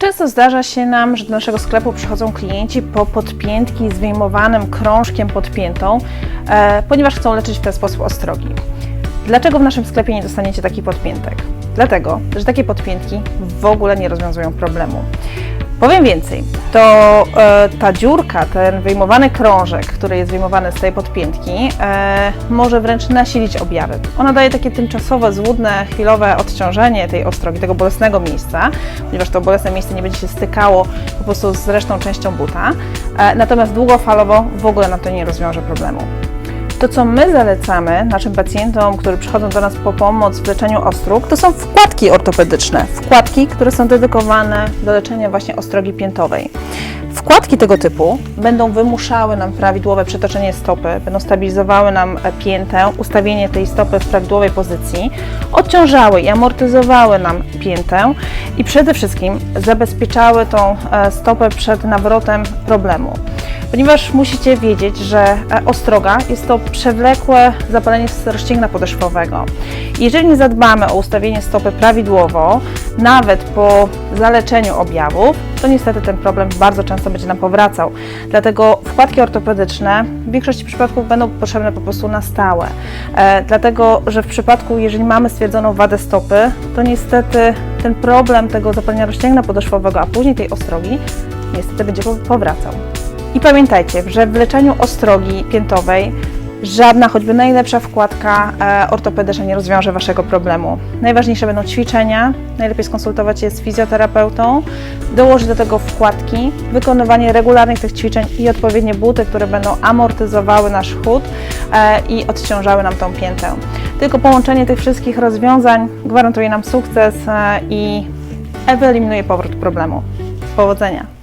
Często zdarza się nam, że do naszego sklepu przychodzą klienci po podpiętki z wyjmowanym krążkiem pod piętą, e, ponieważ chcą leczyć w ten sposób ostrogi. Dlaczego w naszym sklepie nie dostaniecie takich podpiętek? Dlatego, że takie podpiętki w ogóle nie rozwiązują problemu. Powiem więcej, to e, ta dziurka, ten wyjmowany krążek, który jest wyjmowany z tej podpiętki, e, może wręcz nasilić objawy. Ona daje takie tymczasowe, złudne, chwilowe odciążenie tej ostrogi, tego bolesnego miejsca, ponieważ to bolesne miejsce nie będzie się stykało po prostu z resztą częścią buta, e, natomiast długofalowo w ogóle nam to nie rozwiąże problemu. To, co my zalecamy naszym pacjentom, którzy przychodzą do nas po pomoc w leczeniu ostróg, to są wkładki ortopedyczne. Wkładki, które są dedykowane do leczenia właśnie ostrogi piętowej. Wkładki tego typu będą wymuszały nam prawidłowe przetoczenie stopy, będą stabilizowały nam piętę, ustawienie tej stopy w prawidłowej pozycji, odciążały i amortyzowały nam piętę i przede wszystkim zabezpieczały tą e, stopę przed nawrotem problemu ponieważ musicie wiedzieć, że e, ostroga jest to przewlekłe zapalenie rozcięgna podeszwowego. Jeżeli nie zadbamy o ustawienie stopy prawidłowo, nawet po zaleczeniu objawów, to niestety ten problem bardzo często będzie nam powracał. Dlatego wkładki ortopedyczne w większości przypadków będą potrzebne po prostu na stałe. E, dlatego, że w przypadku, jeżeli mamy stwierdzoną wadę stopy, to niestety ten problem tego zapalenia rozcięgna podeszwowego, a później tej ostrogi, niestety będzie po- powracał. I pamiętajcie, że w leczeniu ostrogi piętowej żadna, choćby najlepsza wkładka e, ortopedyczna nie rozwiąże Waszego problemu. Najważniejsze będą ćwiczenia, najlepiej skonsultować je z fizjoterapeutą, dołożyć do tego wkładki, wykonywanie regularnych tych ćwiczeń i odpowiednie buty, które będą amortyzowały nasz chód e, i odciążały nam tą piętę. Tylko połączenie tych wszystkich rozwiązań gwarantuje nam sukces e, i wyeliminuje powrót problemu. Powodzenia!